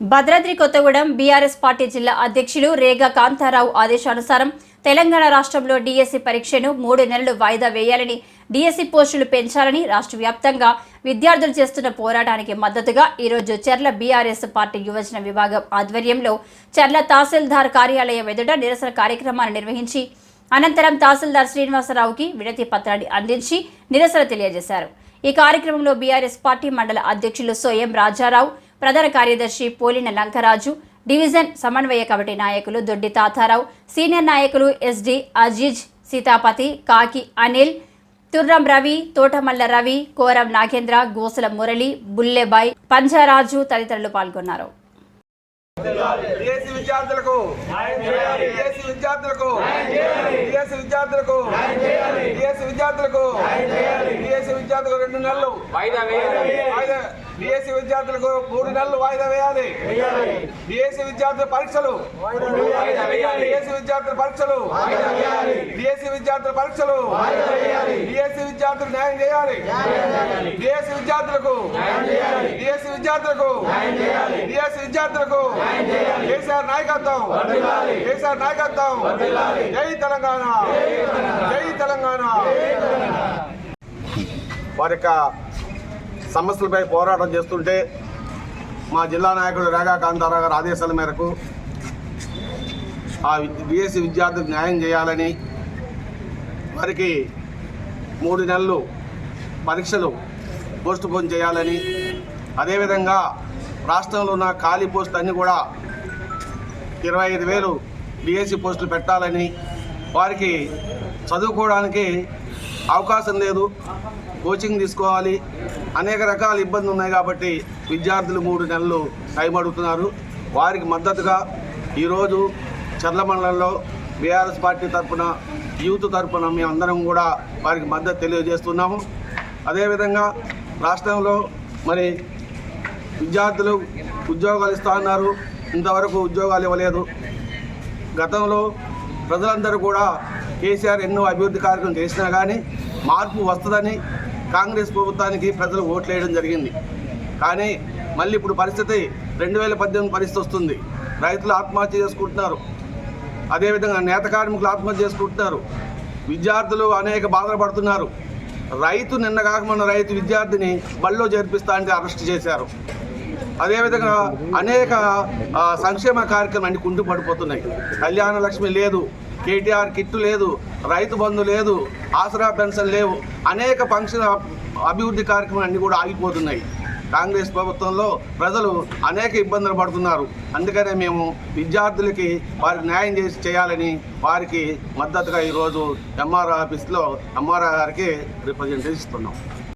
Bhadradri Kothagudem BRS party జిల్లా అధ్యక్షులు రేగా కాంతారావు ఆదేశానుసారం తెలంగాణ రాష్ట్రంలో డీఎస్సీ పరీక్షను మూడు నెలలు వాయిదా వేయాలని డీఎస్సీ పోస్టులు పెంచాలని రాష్ట్ర వ్యాప్తంగా విద్యార్థులు చేస్తున్న పోరాటానికి మద్దతుగా ఈరోజు చెర్ల బీఆర్ఎస్ పార్టీ యువజన విభాగం ఆధ్వర్యంలో చెర్ల తహసీల్దార్ కార్యాలయం ఎదుట నిరసన కార్యక్రమాన్ని నిర్వహించి అనంతరం తహసీల్దార్ శ్రీనివాసరావుకి వినతి పత్రాన్ని అందించి నిరసన తెలియజేశారు. ఈ కార్యక్రమంలో బీఆర్ఎస్ పార్టీ మండల అధ్యక్షులు సోయం రాజారావు ప్రధాన కార్యదర్శి పోలిన లంకరాజు డివిజన్ సమన్వయ కమిటీ నాయకులు దొడ్డి తాతారావు సీనియర్ నాయకులు ఎస్డి అజీజ్ సీతాపతి కాకి అనిల్ తుర్రం రవి తోటమల్ల రవి కోరం నాగేంద్ర గోసల మురళి బుల్లెబాయ్ పంజారాజు తదితరులు పాల్గొన్నారు. విద్యార్థులకు విద్యార్థులకు విద్యార్థులకు విద్యార్థులకు రెండు నెలలు వాయిదా వేయాలి. డిఎస్సి విద్యార్థులకు మూడు నెలలు వాయిదా వేయాలి. డిఎస్సి విద్యార్థుల పరీక్షలు. డిఎస్సి విద్యార్థుల పరీక్షలు. డిఎస్సి విద్యార్థుల పరీక్షలు. డిఎస్సి విద్యార్థులకు న్యాయం చేయాలి. డిఎస్సి విద్యార్థులకు డిఎస్సి విద్యార్థులకు డిఎస్సి విద్యార్థులకు కేసీఆర్ నాయకత్వం. కేసీఆర్ నాయకత్వం. జై తెలంగాణ. జై తెలంగాణ. వారి యొక్క సమస్యలపై పోరాటం చేస్తుంటే మా జిల్లా నాయకుడు రేగా కాంతారావు గారి ఆదేశాల మేరకు ఆ బీఎస్సీ విద్యార్థులకు న్యాయం చేయాలని వారికి మూడు నెలలు పరీక్షలు పోస్ట్ పోన్ చేయాలని అదేవిధంగా రాష్ట్రంలో ఉన్న ఖాళీ పోస్ట్ అన్నీ కూడా ఇరవై ఐదు వేలు డిఎస్సి పోస్టులు పెట్టాలని వారికి చదువుకోవడానికి అవకాశం లేదు. కోచింగ్ తీసుకోవాలి. అనేక రకాల ఇబ్బందులు ఉన్నాయి కాబట్టి విద్యార్థులు మూడు నెలలు టైం అడుగుతున్నారు. వారికి మద్దతుగా ఈరోజు చర్ల మండలంలో బీఆర్ఎస్ పార్టీ తరఫున యూత్ తరఫున మేమందరం కూడా వారికి మద్దతు తెలియజేస్తున్నాము. అదేవిధంగా రాష్ట్రంలో మరి విద్యార్థులు ఉద్యోగాలు ఇస్తా ఉన్నారు. ఇంతవరకు ఉద్యోగాలు ఇవ్వలేదు. గతంలో ప్రజలందరూ కూడా కేసీఆర్ ఎన్నో అభివృద్ధి కార్యక్రమం చేసినా కానీ మార్పు వస్తుందని కాంగ్రెస్ ప్రభుత్వానికి ప్రజలు ఓట్లు వేయడం జరిగింది. కానీ మళ్ళీ ఇప్పుడు పరిస్థితి రెండు వేల పద్దెనిమిది పరిస్థితి వస్తుంది. రైతులు ఆత్మహత్య చేసుకుంటున్నారు. అదేవిధంగా నేత కార్మికులు ఆత్మహత్య చేసుకుంటున్నారు. విద్యార్థులు అనేక బాధలు పడుతున్నారు. రైతు నిన్న కాకమన్న రైతు విద్యార్థిని బళ్ళో చేర్పిస్తా అంటే అరెస్ట్ చేశారు. అదేవిధంగా అనేక సంక్షేమ కార్యక్రమాలు అన్ని కుంటు పడిపోతున్నాయి కళ్యాణ లక్ష్మి లేదు. కేటీఆర్ కిట్టు లేదు రైతు బంధు లేదు ఆసరా పెన్షన్ లేవు అనేక ఫంక్షన్ అభివృద్ధి కార్యక్రమాలన్నీ కూడా ఆగిపోతున్నాయి. కాంగ్రెస్ ప్రభుత్వంలో ప్రజలు అనేక ఇబ్బందులు పడుతున్నారు. అందుకనే మేము విద్యార్థులకి వారికి న్యాయం చేసి చేయాలని వారికి మద్దతుగా ఈరోజు ఎంఆర్ఓ ఆఫీస్లో ఎంఆర్ఓ గారికి రిప్రజెంటేషన్ ఇస్తున్నాం.